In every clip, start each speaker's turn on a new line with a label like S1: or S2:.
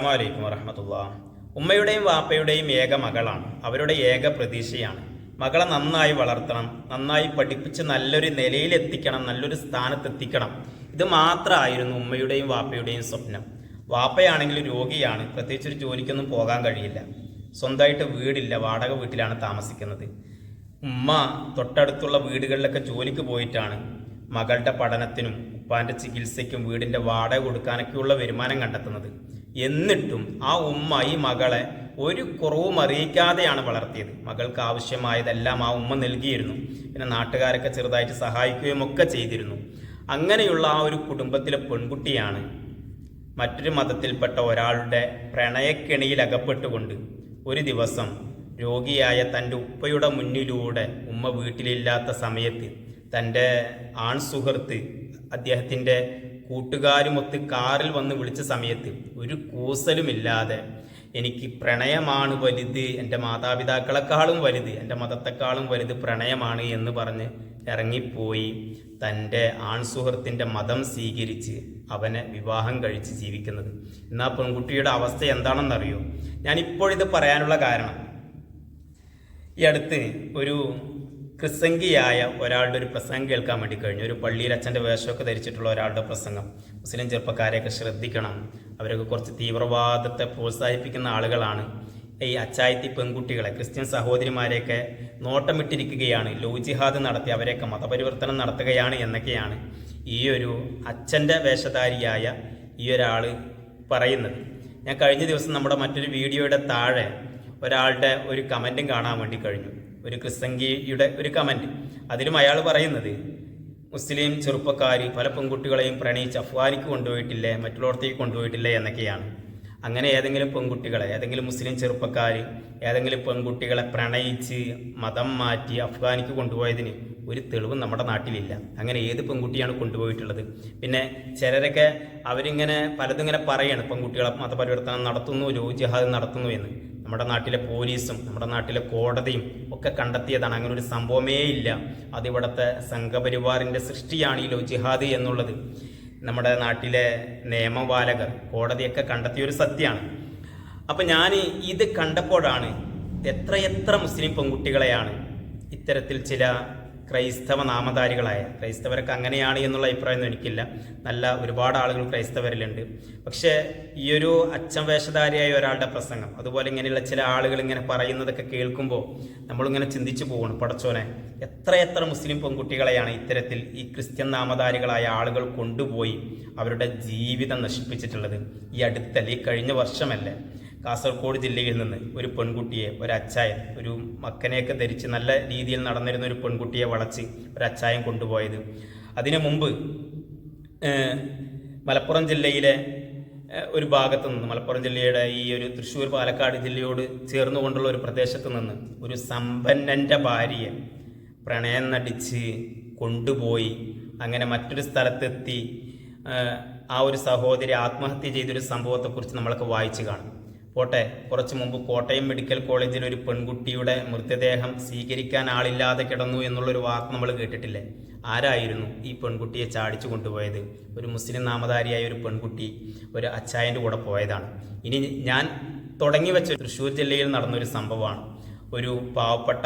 S1: അസ്സലാമലൈക്കും വറഹമത്തുള്ള. ഉമ്മയുടെയും വാപ്പയുടെയും ഏക മകളാണ്. അവരുടെ ഏക പ്രതീക്ഷയാണ്. മകളെ നന്നായി വളർത്തണം നന്നായി പഠിപ്പിച്ച് നല്ലൊരു നിലയിലെത്തിക്കണം നല്ലൊരു സ്ഥാനത്തെത്തിക്കണം. ഇത് മാത്രമായിരുന്നു ഉമ്മയുടെയും വാപ്പയുടെയും സ്വപ്നം. വാപ്പയാണെങ്കിൽ രോഗിയാണ് പ്രത്യേകിച്ച് ഒരു ജോലിക്കൊന്നും പോകാൻ കഴിയില്ല. സ്വന്തമായിട്ട് വീടില്ല വാടക വീട്ടിലാണ് താമസിക്കുന്നത്. ഉമ്മ തൊട്ടടുത്തുള്ള വീടുകളിലൊക്കെ ജോലിക്ക് പോയിട്ടാണ്. മകളുടെ പഠനത്തിനും ഉപ്പാന്റെ ചികിത്സയ്ക്കും വീടിന്റെ വാടക കൊടുക്കാനൊക്കെയുള്ള വരുമാനം കണ്ടെത്തുന്നത്. എന്നിട്ടും ആ ഉമ്മ ഈ മകളെ ഒരു കുറവും അറിയിക്കാതെയാണ് വളർത്തിയത്. മകൾക്ക് ആവശ്യമായതെല്ലാം ആ ഉമ്മ നൽകിയിരുന്നു. പിന്നെ നാട്ടുകാരൊക്കെ ചെറുതായിട്ട് സഹായിക്കുകയും ഒക്കെ ചെയ്തിരുന്നു. അങ്ങനെയുള്ള ആ ഒരു കുടുംബത്തിലെ പെൺകുട്ടിയാണ് മറ്റൊരു മതത്തിൽപ്പെട്ട ഒരാളുടെ പ്രണയക്കെണിയിൽ അകപ്പെട്ടുകൊണ്ട് ഒരു ദിവസം രോഗിയായ തന്റെ ഉപ്പയുടെ മുന്നിലൂടെ ഉമ്മ വീട്ടിലില്ലാത്ത സമയത്ത് തന്റെ ആൺ സുഹൃത്ത് അദ്ദേഹത്തിന്റെ കൂട്ടുകാരുമൊത്ത് കാറിൽ വന്ന് വിളിച്ച സമയത്ത് ഒരു കൂസലുമില്ലാതെ എനിക്ക് പ്രണയമാണ് വലുത് എന്റെ മാതാപിതാക്കളെക്കാളും വലുത് എന്റെ മതത്തെക്കാളും വലുത് പ്രണയമാണ് എന്ന് പറഞ്ഞ് ഇറങ്ങിപ്പോയി. തന്റെ ആൺ സുഹൃത്തിന്റെ മതം സ്വീകരിച്ച് അവനെ വിവാഹം കഴിച്ച് ജീവിക്കുന്നത്. എന്നാൽ പെൺകുട്ടിയുടെ അവസ്ഥ എന്താണെന്നറിയോ? ഞാനിപ്പോഴിത് പറയാനുള്ള കാരണം. ഈ അടുത്ത് ഒരു ക്രിസംഗിയായ ഒരാളുടെ ഒരു പ്രസംഗം കേൾക്കാൻ വേണ്ടി കഴിഞ്ഞു. ഒരു പള്ളിയിൽ അച്ഛന്റെ വേഷമൊക്കെ ധരിച്ചിട്ടുള്ള ഒരാളുടെ പ്രസംഗം. മുസ്ലിം ചെറുപ്പക്കാരെയൊക്കെ ശ്രദ്ധിക്കണം. അവരൊക്കെ കുറച്ച് തീവ്രവാദത്തെ പ്രോത്സാഹിപ്പിക്കുന്ന ആളുകളാണ്. ഈ അച്ചായത്തി പെൺകുട്ടികളെ ക്രിസ്ത്യൻ സഹോദരിമാരെയൊക്കെ നോട്ടമിട്ടിരിക്കുകയാണ്. ലോജിഹാദ് നടത്തി അവരെയൊക്കെ മതപരിവർത്തനം നടത്തുകയാണ് എന്നൊക്കെയാണ് ഈ ഒരു അച്ഛന്റെ വേഷധാരിയായ ഈ ഒരാൾ പറയുന്നത്. ഞാൻ കഴിഞ്ഞ ദിവസം നമ്മുടെ മറ്റൊരു വീഡിയോയുടെ താഴെ ഒരാളുടെ ഒരു കമന്റും കാണാൻ വേണ്ടി കഴിഞ്ഞു. ഒരു ക്രിസ്തങ്കിയുടെ ഒരു കമന്റ് അതിലും അയാൾ പറയുന്നത് മുസ്ലിം ചെറുപ്പക്കാർ പല പെൺകുട്ടികളെയും പ്രണയിച്ച് അഫ്ഗാനിക്ക് കൊണ്ടുപോയിട്ടില്ലേ മറ്റുള്ളവർക്ക് കൊണ്ടുപോയിട്ടില്ലേ എന്നൊക്കെയാണ്. അങ്ങനെ ഏതെങ്കിലും പെൺകുട്ടികളെ ഏതെങ്കിലും മുസ്ലിം ചെറുപ്പക്കാർ ഏതെങ്കിലും പെൺകുട്ടികളെ പ്രണയിച്ച് മതം മാറ്റി അഫ്ഗാനിക്ക് കൊണ്ടുപോയതിന് ഒരു തെളിവും നമ്മുടെ നാട്ടിലില്ല. അങ്ങനെ ഏത് പെൺകുട്ടിയാണ് കൊണ്ടുപോയിട്ടുള്ളത്? പിന്നെ ചിലരൊക്കെ അവരിങ്ങനെ പലതും ഇങ്ങനെ പറയാണ് പെൺകുട്ടികളെ മതപരിവർത്തനം നടത്തുന്നു ലോ നടത്തുന്നു എന്ന്. നമ്മുടെ നാട്ടിലെ പോലീസും നമ്മുടെ നാട്ടിലെ കോടതിയും ഒക്കെ കണ്ടെത്തിയതാണ്. അങ്ങനെ ഒരു സംഭവമേ ഇല്ല. അതിവിടുത്തെ സംഘപരിവാറിന്റെ സൃഷ്ടിയാണ് ഈ ലോജിഹാദ് എന്നുള്ളത്. നമ്മുടെ നാട്ടിലെ നിയമപാലകർ കോടതിയൊക്കെ കണ്ടെത്തിയ ഒരു സത്യമാണ്. അപ്പം ഞാൻ ഇത് കണ്ടപ്പോഴാണ് എത്രയെത്ര മുസ്ലിം പെൺകുട്ടികളെയാണ് ഇത്തരത്തിൽ ചില ക്രൈസ്തവ നാമധാരികളായ ക്രൈസ്തവരൊക്കെ അങ്ങനെയാണ് എന്നുള്ള അഭിപ്രായമൊന്നും എനിക്കില്ല. നല്ല ഒരുപാട് ആളുകൾ ക്രൈസ്തവരിലുണ്ട്. പക്ഷേ ഈ ഒരു അച്ഛൻ വേഷധാരിയായ ഒരാളുടെ പ്രസംഗം അതുപോലെ ഇങ്ങനെയുള്ള ചില ആളുകൾ ഇങ്ങനെ പറയുന്നതൊക്കെ കേൾക്കുമ്പോൾ നമ്മളിങ്ങനെ ചിന്തിച്ചു പോകണം പടച്ചോനെ എത്ര എത്ര മുസ്ലിം പെൺകുട്ടികളെയാണ് ഇത്തരത്തിൽ ഈ ക്രിസ്ത്യൻ നാമധാരികളായ ആളുകൾ കൊണ്ടുപോയി അവരുടെ ജീവിതം നശിപ്പിച്ചിട്ടുള്ളത്? ഈ അടുത്തല്ല ഈ കഴിഞ്ഞ വർഷമല്ലേ? കാസർഗോഡ് ജില്ലയിൽ നിന്ന് ഒരു പെൺകുട്ടിയെ ഒരു അച്ചായൻ ഒരു മക്കനെയൊക്കെ ധരിച്ച് നല്ല രീതിയിൽ നടന്നിരുന്ന ഒരു പെൺകുട്ടിയെ വളച്ച് ഒരു അച്ചായൻ കൊണ്ടുപോയത്. അതിനു മുമ്പ് മലപ്പുറം ജില്ലയിലെ ഒരു ഭാഗത്ത് നിന്ന് മലപ്പുറം ജില്ലയുടെ ഈ ഒരു തൃശ്ശൂർ പാലക്കാട് ജില്ലയോട് ചേർന്നുകൊണ്ടുള്ള ഒരു പ്രദേശത്ത് നിന്ന് ഒരു സമ്പന്നന്റെ ഭാര്യയെ പ്രണയം നടിച്ച് കൊണ്ടുപോയി. അങ്ങനെ മറ്റൊരു സ്ഥലത്തെത്തി ആ ഒരു സഹോദരി ആത്മഹത്യ ചെയ്തൊരു സംഭവത്തെക്കുറിച്ച് നമ്മളൊക്കെ വായിച്ചു കാണും. പോട്ടെ കുറച്ചു മുമ്പ് കോട്ടയം മെഡിക്കൽ കോളേജിൽ ഒരു പെൺകുട്ടിയുടെ മൃതദേഹം സ്വീകരിക്കാൻ ആളില്ലാതെ കിടന്നു എന്നുള്ളൊരു വാർത്ത നമ്മൾ കേട്ടിട്ടില്ലേ? ആരായിരുന്നു ഈ പെൺകുട്ടിയെ ചാടിച്ചു കൊണ്ടുപോയത്? ഒരു മുസ്ലിം നാമധാരിയായ ഒരു പെൺകുട്ടി ഒരു അച്ചായന്റെ കൂടെ പോയതാണ്. ഇനി ഞാൻ തുടങ്ങി വെച്ച തൃശ്ശൂർ ജില്ലയിൽ നടന്നൊരു സംഭവമാണ്. ഒരു പാവപ്പെട്ട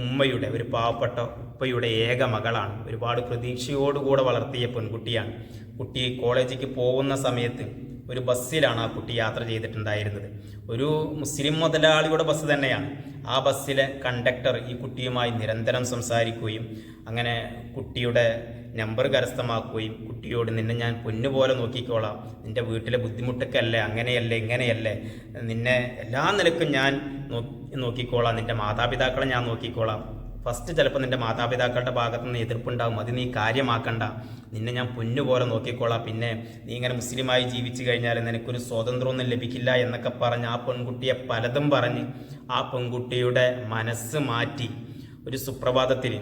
S1: ഉമ്മയുടെ ഒരു പാവപ്പെട്ട ഉപ്പയുടെ ഏക മകളാണ്. ഒരുപാട് പ്രതീക്ഷയോടുകൂടെ വളർത്തിയ പെൺകുട്ടിയാണ്. കുട്ടി കോളേജിലേക്ക് പോകുന്ന സമയത്ത് ഒരു ബസ്സിലാണ് ആ കുട്ടി യാത്ര ചെയ്തിട്ടുണ്ടായിരുന്നത്. ഒരു മുസ്ലിം മുതലാളിയുടെ ബസ് തന്നെയാണ്. ആ ബസ്സിലെ കണ്ടക്ടർ ഈ കുട്ടിയുമായി നിരന്തരം സംസാരിക്കുകയും അങ്ങനെ കുട്ടിയുടെ നമ്പർ കരസ്ഥമാക്കുകയും കുട്ടിയോട് നിന്നെ ഞാൻ പൊന്നുപോലെ നോക്കിക്കോളാം. നിന്റെ വീട്ടിലെ ബുദ്ധിമുട്ടൊക്കെ അല്ലേ അങ്ങനെയല്ലേ? ഇങ്ങനെയല്ലേ? നിന്നെ എല്ലാ നിലക്കും ഞാൻ നോക്കിക്കോളാം. നിന്റെ മാതാപിതാക്കളെ ഞാൻ നോക്കിക്കോളാം. ഫസ്റ്റ് ചിലപ്പോൾ നിന്റെ മാതാപിതാക്കളുടെ ഭാഗത്തു നിന്ന് എതിർപ്പുണ്ടാവും. അത് നീ കാര്യമാക്കണ്ട. നിന്നെ ഞാൻ പൊന്നുപോലെ നോക്കിക്കോളാം. പിന്നെ നീ ഇങ്ങനെ മുസ്ലിമായി ജീവിച്ചു കഴിഞ്ഞാൽ നിനക്കൊരു സ്വാതന്ത്ര്യമൊന്നും ലഭിക്കില്ല എന്നൊക്കെ പറഞ്ഞ് ആ പെൺകുട്ടിയെ പലതും പറഞ്ഞ് ആ പെൺകുട്ടിയുടെ മനസ്സ് മാറ്റി ഒരു സുപ്രഭാതത്തിൽ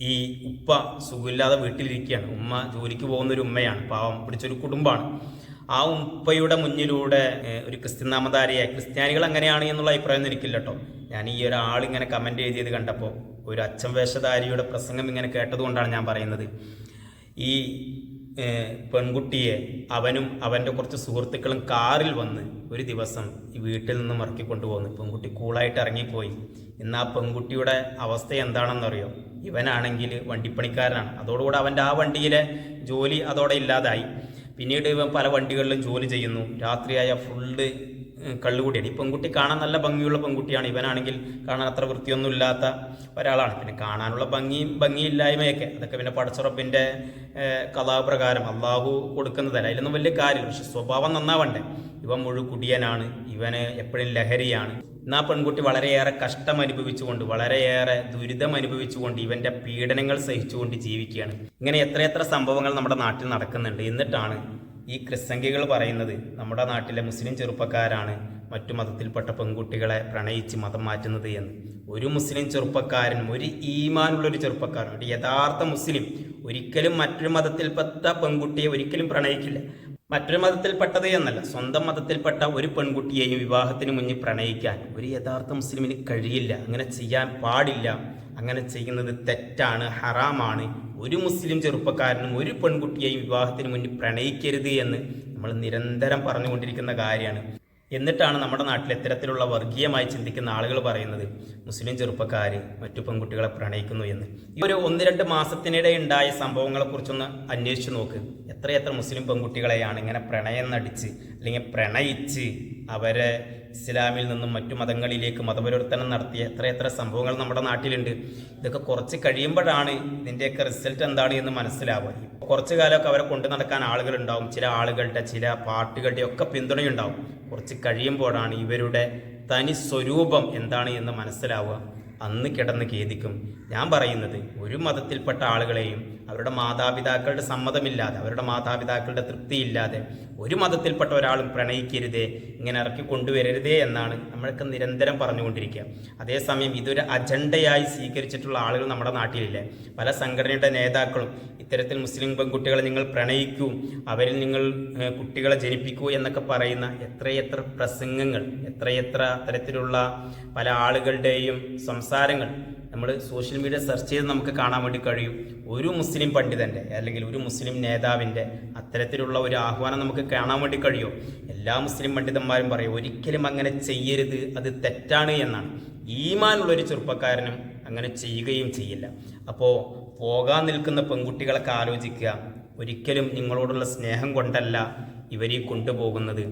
S1: ഈ ഉപ്പ സുഖമില്ലാതെ വീട്ടിലിരിക്കുകയാണ്. ഉമ്മ ജോലിക്ക് പോകുന്ന ഒരു ഉമ്മയാണ്. പാവം പിടിച്ചൊരു കുടുംബമാണ്. ആ ഉപ്പയുടെ മുന്നിലൂടെ ഒരു ക്രിസ്ത്യൻ നാമധാരിയെ ക്രിസ്ത്യാനികൾ അങ്ങനെയാണ് എന്നുള്ള അഭിപ്രായം എനിക്കില്ല കേട്ടോ ഞാൻ ഈ ഒരാൾ ഇങ്ങനെ കമന്റ് എഴുതിയത് കണ്ടപ്പോൾ ഒരു അച്ഛൻ വേഷധാരിയുടെ പ്രസംഗം ഇങ്ങനെ കേട്ടതുകൊണ്ടാണ് ഞാൻ പറയുന്നത്. ഈ പെൺകുട്ടിയെ അവനും അവന്റെ കുറച്ച് സുഹൃത്തുക്കളും കാറിൽ വന്ന് ഒരു ദിവസം ഈ വീട്ടിൽ നിന്ന് മറക്കി കൊണ്ടുപോകുന്നു. പെൺകുട്ടി കൂളായിട്ട് ഇറങ്ങിപ്പോയി. ഇന്ന് ആ പെൺകുട്ടിയുടെ അവസ്ഥ എന്താണെന്നറിയോ? ഇവനാണെങ്കിൽ വണ്ടിപ്പണിക്കാരനാണ്. അതോടുകൂടെ അവന്റെ ആ വണ്ടിയിലെ ജോലി അതോടെ ഇല്ലാതായി. പിന്നീട് ഇവൻ പല വണ്ടികളിലും ജോലി ചെയ്യുന്നു. രാത്രിയായ ഫുള്ള് കള്ളുകൂടിയാണ് ഈ പെൺകുട്ടി കാണാൻ നല്ല ഭംഗിയുള്ള പെൺകുട്ടിയാണ്. ഇവനാണെങ്കിൽ കാണാൻ അത്ര വൃത്തിയൊന്നും ഇല്ലാത്ത ഒരാളാണ്. പിന്നെ കാണാനുള്ള ഭംഗിയും ഭംഗിയില്ലായ്മയൊക്കെ. അതൊക്കെ പിന്നെ പടച്ചുറപ്പിന്റെ കഥാപ്രകാരം അള്ളാഹു കൊടുക്കുന്നതല്ല. അതിലൊന്നും വലിയ കാര്യമില്ല. പക്ഷെ സ്വഭാവം നന്നാവണ്ടേ? ഇവൻ മുഴു കുടിയനാണ്. ഇവന് എപ്പോഴും ലഹരിയാണ്. എന്നാ പെൺകുട്ടി വളരെയേറെ കഷ്ടം അനുഭവിച്ചുകൊണ്ട് വളരെയേറെ ദുരിതം അനുഭവിച്ചുകൊണ്ട് ഇവന്റെ പീഡനങ്ങൾ സഹിച്ചുകൊണ്ട് ജീവിക്കുകയാണ്. ഇങ്ങനെ എത്രയെത്ര സംഭവങ്ങൾ നമ്മുടെ നാട്ടിൽ നടക്കുന്നുണ്ട്. എന്നിട്ടാണ് ഈ ക്രിസ്സംഖ്യകൾ പറയുന്നത് നമ്മുടെ നാട്ടിലെ മുസ്ലിം ചെറുപ്പക്കാരാണ് മറ്റു മതത്തിൽപ്പെട്ട പെൺകുട്ടികളെ പ്രണയിച്ച് മതം മാറ്റുന്നത് എന്ന്. ഒരു മുസ്ലിം ചെറുപ്പക്കാരനും ഒരു ഈമാനുള്ള ഒരു ചെറുപ്പക്കാരൻ ഒരു യഥാർത്ഥ മുസ്ലിം ഒരിക്കലും മറ്റൊരു മതത്തിൽപ്പെട്ട പെൺകുട്ടിയെ ഒരിക്കലും പ്രണയിക്കില്ല. മറ്റൊരു മതത്തിൽപ്പെട്ടത് എന്നല്ല സ്വന്തം മതത്തിൽപ്പെട്ട ഒരു പെൺകുട്ടിയെയും വിവാഹത്തിന് മുന്നിൽ പ്രണയിക്കാൻ ഒരു യഥാർത്ഥ മുസ്ലിമിന് കഴിയില്ല അങ്ങനെ ചെയ്യാൻ പാടില്ല. അങ്ങനെ ചെയ്യുന്നത് തെറ്റാണ് ഹറാമാണ്. ഒരു മുസ്ലിം ചെറുപ്പക്കാരനും ഒരു പെൺകുട്ടിയെയും വിവാഹത്തിന് മുന്നിൽ പ്രണയിക്കരുത് എന്ന് നമ്മൾ നിരന്തരം പറഞ്ഞുകൊണ്ടിരിക്കുന്ന കാര്യമാണ്. എന്നിട്ടാണ് നമ്മുടെ നാട്ടിൽ ഇത്തരത്തിലുള്ള വർഗീയമായി ചിന്തിക്കുന്ന ആളുകൾ പറയുന്നത് മുസ്ലിം ചെറുപ്പക്കാർ മറ്റു പെൺകുട്ടികളെ പ്രണയിക്കുന്നു എന്ന്. ഈ ഒരു ഒന്ന് രണ്ട് മാസത്തിനിടെ ഉണ്ടായ സംഭവങ്ങളെക്കുറിച്ചൊന്ന് അന്വേഷിച്ച് നോക്ക്. എത്രയെത്ര മുസ്ലിം പെൺകുട്ടികളെയാണ് ഇങ്ങനെ പ്രണയം നടിച്ച് അല്ലെങ്കിൽ പ്രണയിച്ച് അവരെ ഇസ്ലാമിൽ നിന്നും മറ്റു മതങ്ങളിലേക്ക് മതപരിവർത്തനം നടത്തിയ എത്രയെത്ര സംഭവങ്ങൾ നമ്മുടെ നാട്ടിലുണ്ട്. ഇതൊക്കെ കുറച്ച് കഴിയുമ്പോഴാണ് ഇതിന്റെയൊക്കെ റിസൾട്ട് എന്താണ് എന്ന് മനസ്സിലാവുക. കുറച്ച് കാലമൊക്കെ അവരെ കൊണ്ടു നടക്കാൻ ആളുകളുണ്ടാവും. ചില ആളുകളുടെ ചില പാർട്ടികളുടെ ഒക്കെ പിന്തുണയുണ്ടാവും. കുറച്ച് കഴിയുമ്പോഴാണ് ഇവരുടെ തനി സ്വരൂപം എന്താണ് എന്ന് മനസ്സിലാവുക. അന്ന് കിടന്ന് ഖേദിക്കും. ഞാൻ പറയുന്നത് ഒരു മതത്തിൽപ്പെട്ട ആളുകളെയും അവരുടെ മാതാപിതാക്കളുടെ സമ്മതമില്ലാതെ അവരുടെ മാതാപിതാക്കളുടെ തൃപ്തിയില്ലാതെ ഒരു മതത്തിൽപ്പെട്ട ഒരാളും പ്രണയിക്കരുതേ ഇങ്ങനെ ഇറക്കി കൊണ്ടുവരരുതേ എന്നാണ് നമ്മളൊക്കെ നിരന്തരം പറഞ്ഞുകൊണ്ടിരിക്കുക. അതേസമയം ഇതൊരു അജണ്ടയായി സ്വീകരിച്ചിട്ടുള്ള ആളുകൾ നമ്മുടെ നാട്ടിലില്ലേ? പല സംഘടനയുടെ നേതാക്കളും ഇത്തരത്തിൽ മുസ്ലിം പെൺകുട്ടികളെ നിങ്ങൾ പ്രണയിക്കൂ അവരിൽ നിങ്ങൾ കുട്ടികളെ ജനിപ്പിക്കൂ എന്നൊക്കെ പറയുന്ന എത്രയെത്ര പ്രസംഗങ്ങൾ എത്രയെത്ര തരത്തിലുള്ള പല ആളുകളുടെയും സംസാരങ്ങൾ നമ്മൾ സോഷ്യൽ മീഡിയ സെർച്ച് ചെയ്ത് നമുക്ക് കാണാൻ വേണ്ടി കഴിയും. ഒരു മുസ്ലിം പണ്ഡിതന്റെ അല്ലെങ്കിൽ ഒരു മുസ്ലിം നേതാവിന്റെ അത്തരത്തിലുള്ള ഒരു ആഹ്വാനം നമുക്ക് കാണാൻ വേണ്ടി കഴിയും. എല്ലാ മുസ്ലിം പണ്ഡിതന്മാരും പറയും ഒരിക്കലും അങ്ങനെ ചെയ്യരുത് അത് തെറ്റാണ് എന്നാണ്. ഈമാനുള്ള ഒരു ചെറുപ്പക്കാരനും അങ്ങനെ ചെയ്യുകയും ചെയ്യില്ല. അപ്പോൾ പോകാൻ നിൽക്കുന്ന പെൺകുട്ടികളൊക്കെ ആലോചിക്കുക ഒരിക്കലും നിങ്ങളോടുള്ള സ്നേഹം കൊണ്ടല്ല ഇവരെ കൊണ്ടുപോകുന്നത്.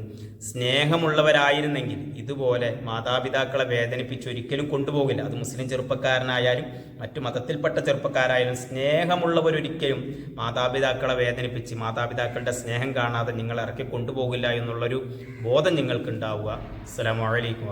S1: സ്നേഹമുള്ളവരായിരുന്നെങ്കിൽ ഇതുപോലെ മാതാപിതാക്കളെ വേദനിപ്പിച്ച് ഒരിക്കലും കൊണ്ടുപോകില്ല. അത് മുസ്ലിം ചെറുപ്പക്കാരനായാലും മറ്റു മതത്തിൽപ്പെട്ട ചെറുപ്പക്കാരായാലും സ്നേഹമുള്ളവരൊരിക്കലും മാതാപിതാക്കളെ വേദനിപ്പിച്ച് മാതാപിതാക്കളുടെ സ്നേഹം കാണാതെ നിങ്ങളെ ഇറക്കി കൊണ്ടുപോകില്ല എന്നുള്ളൊരു ബോധം നിങ്ങൾക്കുണ്ടാവുക. അസ്സലാമു അലൈക്കും